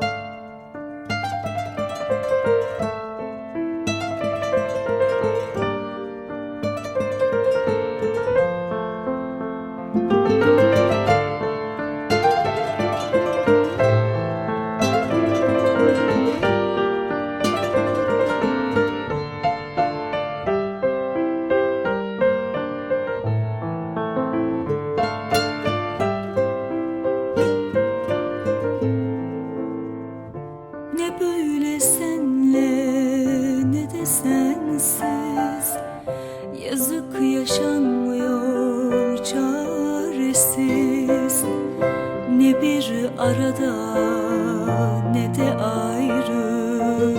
Ne ayrı.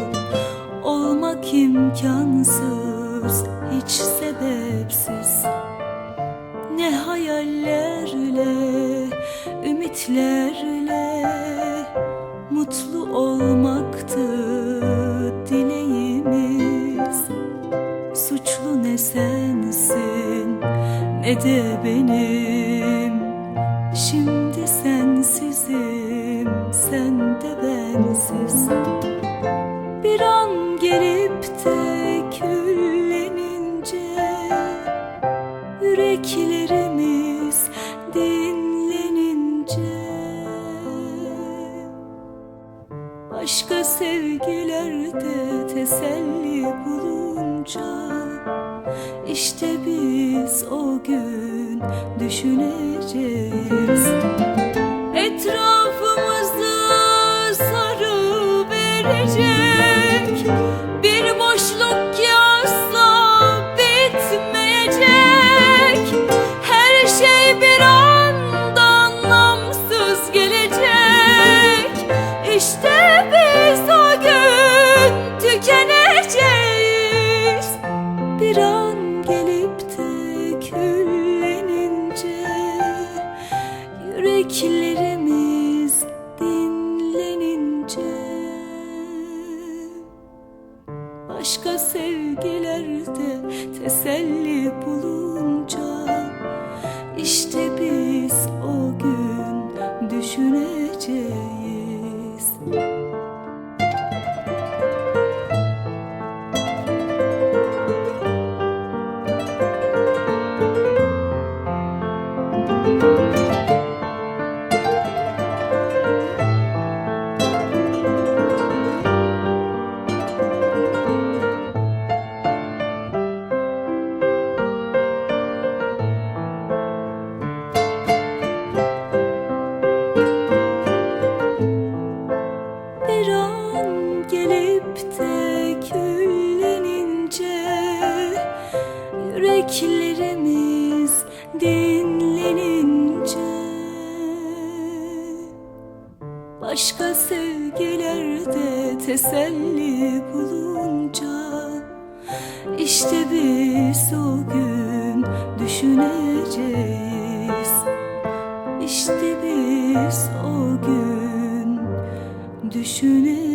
Olmak imkansız hiç sebepsiz. Ne hayallerle, ümitlerle Mutlu olmaktı dileğimiz. Suçlu ne sensin ne de benim Şimdi sensizim sen de bensiz Bir an gelip de küllenince Yüreklerimiz dinlenince. Başka sevgilerde teselli bulunca işte biz o gün düşüneceğiz sevgilerde teselli bulunca işte biz o gün düşüneceğiz Yüreklerimiz dinlenince Başka sevgilerde teselli bulunca işte biz o gün düşüneceğiz. İşte biz o gün düşüneceğiz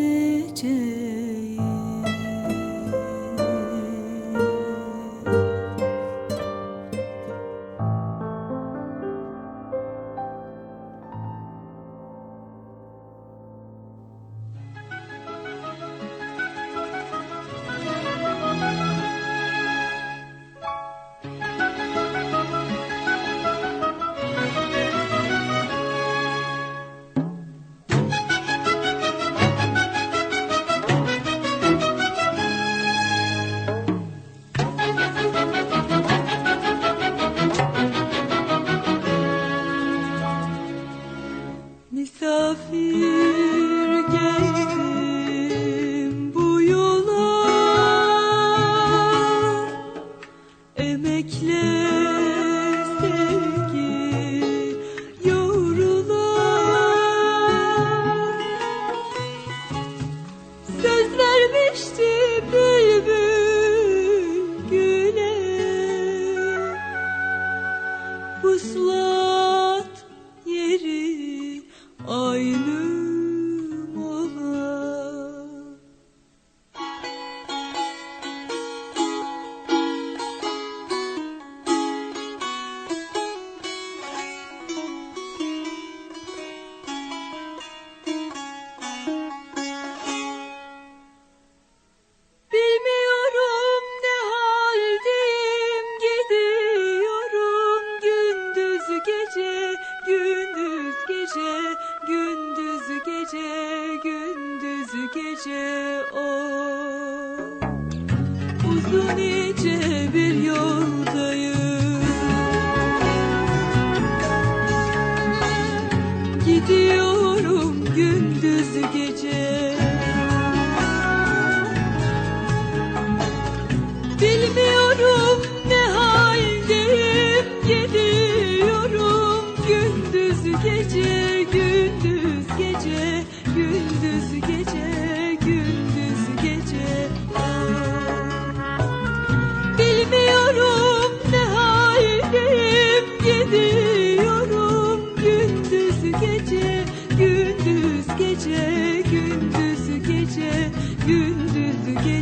was love.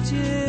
街。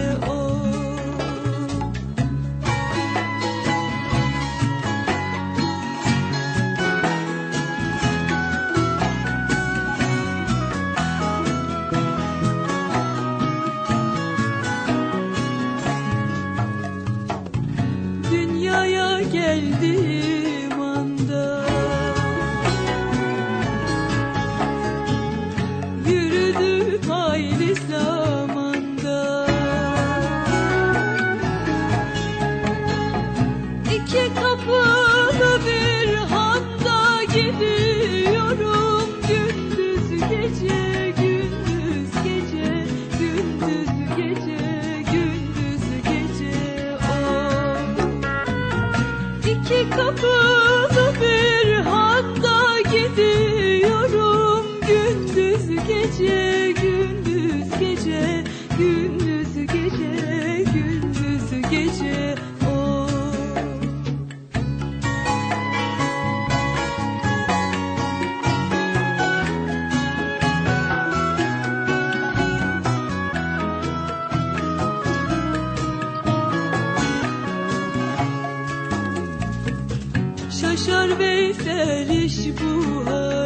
Koşar Veysel iş bu hal.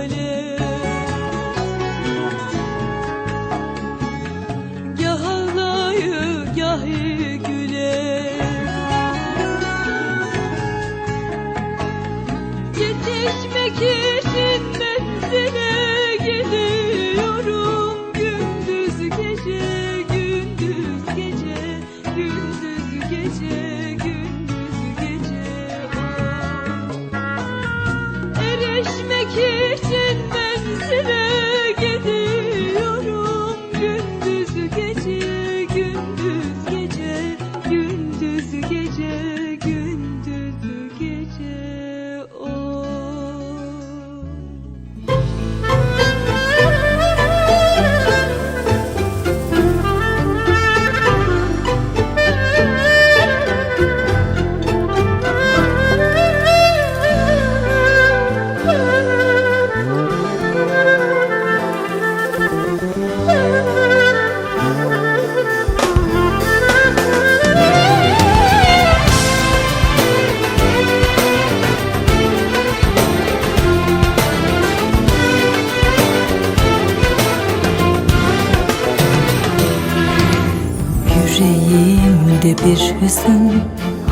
bir hüzün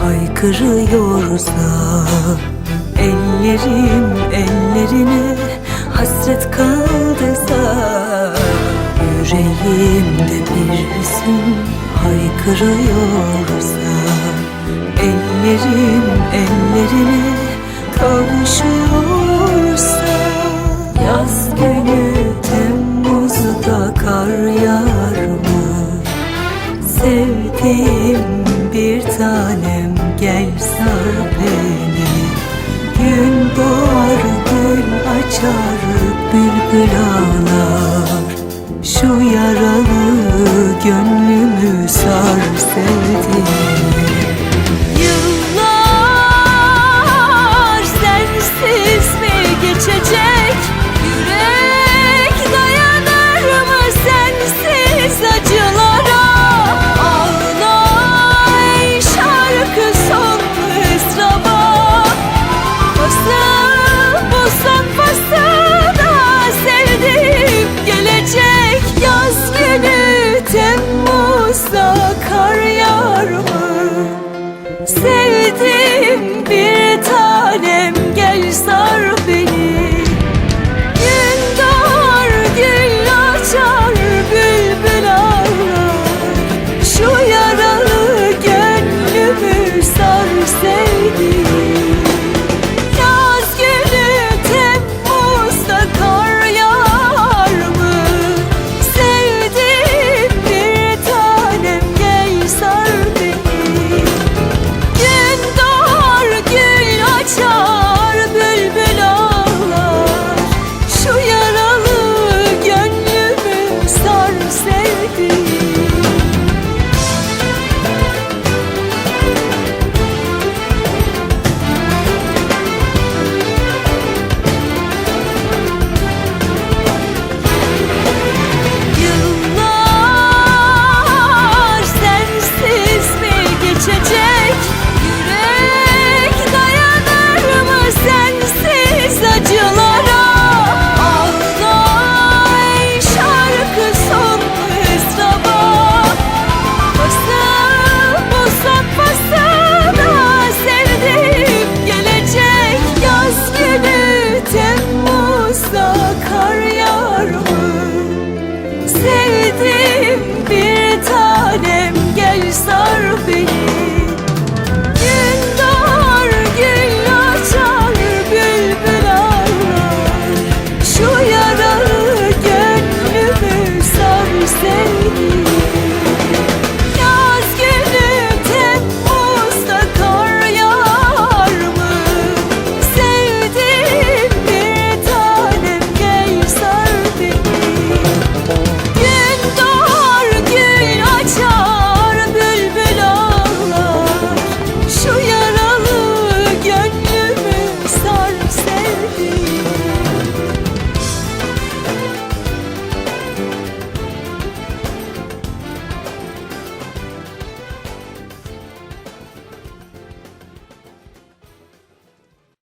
haykırıyorsa Ellerim ellerine hasret kaldıysa Yüreğimde bir hüzün haykırıyorsa Ellerim ellerine kavuşuyorsa Yaz günü Temmuz'da kar yağar mı? Sevdiğim bir tanem gel sar beni Gün doğar gün açar bülbül ağlar. Şu yaralı gönlümü sar sevdiğim Yıl Sevdim bir tanem gel sarıl